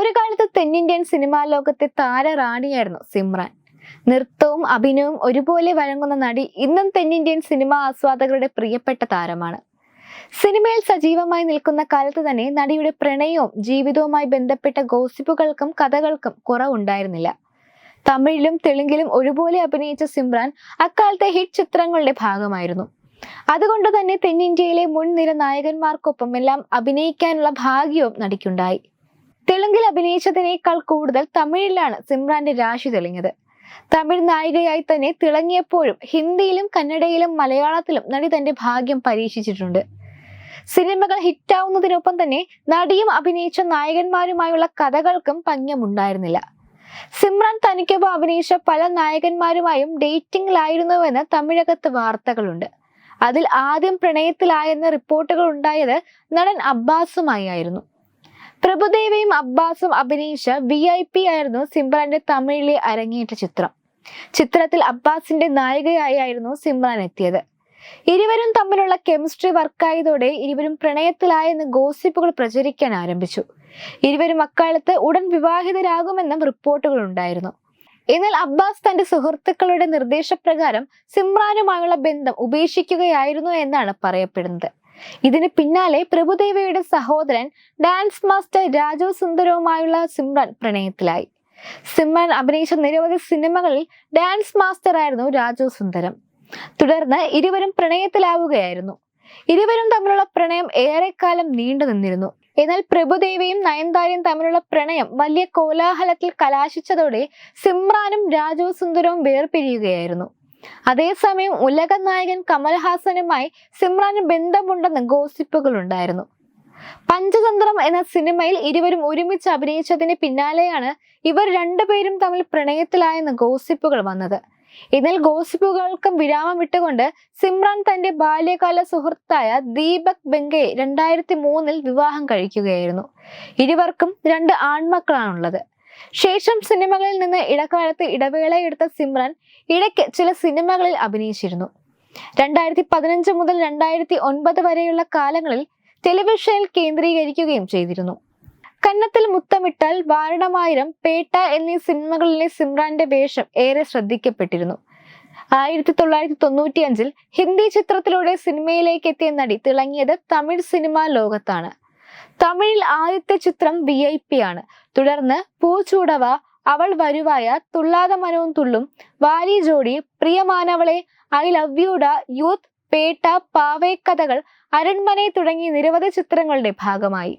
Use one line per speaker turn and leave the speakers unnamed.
ഒരു കാലത്ത് തെന്നിന്ത്യൻ സിനിമാ ലോകത്തെ താരറാണിയായിരുന്നു സിമ്രാൻ. നൃത്തവും അഭിനയവും ഒരുപോലെ വഴങ്ങുന്ന നടി ഇന്നും തെന്നിന്ത്യൻ സിനിമാ ആസ്വാദകരുടെ പ്രിയപ്പെട്ട താരമാണ്. സിനിമയിൽ സജീവമായി നിൽക്കുന്ന കാലത്ത് തന്നെ നടിയുടെ പ്രണയവും ജീവിതവുമായി ബന്ധപ്പെട്ട ഗോസിപ്പുകൾക്കും കഥകൾക്കും കുറവുണ്ടായിരുന്നില്ല. തമിഴിലും തെലുങ്കിലും ഒരുപോലെ അഭിനയിച്ച സിമ്രാൻ അക്കാലത്തെ ഹിറ്റ് ചിത്രങ്ങളുടെ ഭാഗമായിരുന്നു. അതുകൊണ്ട് തന്നെ തെന്നിന്ത്യയിലെ മുൻനിര നായകന്മാർക്കൊപ്പം എല്ലാം അഭിനയിക്കാനുള്ള ഭാഗ്യവും നടിക്കുണ്ടായി. തെലുങ്കിൽ അഭിനയിച്ചതിനേക്കാൾ കൂടുതൽ തമിഴിലാണ് സിമ്രാന്റെ രാശി തെളിഞ്ഞത്. തമിഴ് നായികയായി തന്നെ തിളങ്ങിയപ്പോഴും ഹിന്ദിയിലും കന്നഡയിലും മലയാളത്തിലും നടി തന്റെ ഭാഗ്യം പരീക്ഷിച്ചിട്ടുണ്ട്. സിനിമകൾ ഹിറ്റാവുന്നതിനൊപ്പം തന്നെ നടിയും അഭിനയിച്ച നായകന്മാരുമായുള്ള കഥകൾക്കും പങ്ക്യമുണ്ടായിരുന്നില്ല സിമ്രാൻ തനിക്കൊപ്പം അഭിനയിച്ച പല നായകന്മാരുമായും ഡേറ്റിംഗിലായിരുന്നുവെന്ന് തമിഴകത്ത് വാർത്തകളുണ്ട്. അതിൽ ആദ്യം പ്രണയത്തിലായെന്ന റിപ്പോർട്ടുകൾ ഉണ്ടായത് നടൻ അബ്ബാസുമായി ആയിരുന്നു. പ്രഭുദേവയും അബ്ബാസും അഭിനയിച്ച വി ഐ പി ആയിരുന്നു സിംബ്രാന്റെ തമിഴിലെ അരങ്ങേറ്റ ചിത്രം. ചിത്രത്തിൽ അബ്ബാസിന്റെ നായികയായിരുന്നു സിമ്രാൻ എത്തിയത്. ഇരുവരും തമ്മിലുള്ള കെമിസ്ട്രി വർക്കായതോടെ ഇരുവരും പ്രണയത്തിലായെന്ന് ഗോസിപ്പുകൾ പ്രചരിക്കാൻ ആരംഭിച്ചു. ഇരുവരും അക്കാലത്ത് ഉടൻ വിവാഹിതരാകുമെന്നും റിപ്പോർട്ടുകൾ ഉണ്ടായിരുന്നു. എന്നാൽ അബ്ബാസ് തന്റെ സുഹൃത്തുക്കളുടെ നിർദ്ദേശപ്രകാരം സിമ്രാനുമായുള്ള ബന്ധം ഉപേക്ഷിക്കുകയായിരുന്നു എന്നാണ് പറയപ്പെടുന്നത്. ഇതിന് പിന്നാലെ പ്രഭുദേവയുടെ സഹോദരൻ ഡാൻസ് മാസ്റ്റർ രാജു സുന്ദരവുമായുള്ള സിമ്രൻ പ്രണയത്തിലായി. സിമ്രൻ അഭിനയിച്ച നിരവധി സിനിമകളിൽ ഡാൻസ് മാസ്റ്റർ ആയിരുന്നു രാജു സുന്ദരം. തുടർന്ന് ഇരുവരും പ്രണയത്തിലാവുകയായിരുന്നു. ഇരുവരും തമ്മിലുള്ള പ്രണയം ഏറെക്കാലം നീണ്ടു നിന്നിരുന്നു. എന്നാൽ പ്രഭുദേവയും നയൻതാരയും തമ്മിലുള്ള പ്രണയം വലിയ കോലാഹലത്തിൽ കലാശിച്ചതോടെ സിമ്രാനും രാജു സുന്ദരവും വേർപിരിയുകയായിരുന്നു. അതേസമയം ഉലക നായകൻ കമൽഹാസനുമായി സിമ്രാന് ബന്ധമുണ്ടെന്ന് ഗോസിപ്പുകൾ ഉണ്ടായിരുന്നു പഞ്ചതന്ത്രം എന്ന സിനിമയിൽ ഇരുവരും ഒരുമിച്ച് അഭിനയിച്ചതിന് പിന്നാലെയാണ് ഇവർ രണ്ടുപേരും തമ്മിൽ പ്രണയത്തിലായെന്ന് ഗോസിപ്പുകൾ വന്നത്. ഇതിൽ ഗോസിപ്പുകൾക്കും വിരാമം വിട്ടുകൊണ്ട് സിമ്രാൻ തന്റെ ബാല്യകാല സുഹൃത്തായ ദീപക് ബെങ്കയെ രണ്ടായിരത്തി മൂന്നിൽ വിവാഹം കഴിക്കുകയായിരുന്നു. ഇരുവർക്കും രണ്ട് ആൺമക്കളാണുള്ളത്. ശേഷം സിനിമകളിൽ നിന്ന് ഇടക്കാലത്ത് ഇടവേളയെടുത്ത സിമ്രൻ ഇടയ്ക്ക് ചില സിനിമകളിൽ അഭിനയിച്ചിരുന്നു. രണ്ടായിരത്തി പതിനഞ്ച് മുതൽ രണ്ടായിരത്തി ഒൻപത് വരെയുള്ള കാലങ്ങളിൽ ടെലിവിഷനിൽ കേന്ദ്രീകരിക്കുകയും ചെയ്തിരുന്നു. കന്നത്തിൽ മുത്തമിട്ടാൽ വാരണമായിരം പേട്ട എന്നീ സിനിമകളിലെ സിമ്രാന്റെ വേഷം ഏറെ ശ്രദ്ധിക്കപ്പെട്ടിരുന്നു. ആയിരത്തി തൊള്ളായിരത്തി തൊണ്ണൂറ്റി അഞ്ചിൽ ഹിന്ദി ചിത്രത്തിലൂടെ സിനിമയിലേക്ക് എത്തിയ നടി തിളങ്ങിയത് തമിഴ് സിനിമാ ലോകത്താണ്. തമിഴിൽ ആദ്യത്തെ ചിത്രം വി ഐ പി ആണ്. തുടർന്ന് പൂച്ചൂടവ അവൾ വരുവായ തുള്ളാത മനവും തുള്ളും വാലി ജോഡി പ്രിയമാനവളെ ഐ ലവ് യുഡ യൂത്ത് പേട്ട പാവേ കഥകൾ അരൺമനെ തുടങ്ങി നിരവധി ചിത്രങ്ങളുടെ ഭാഗമായി.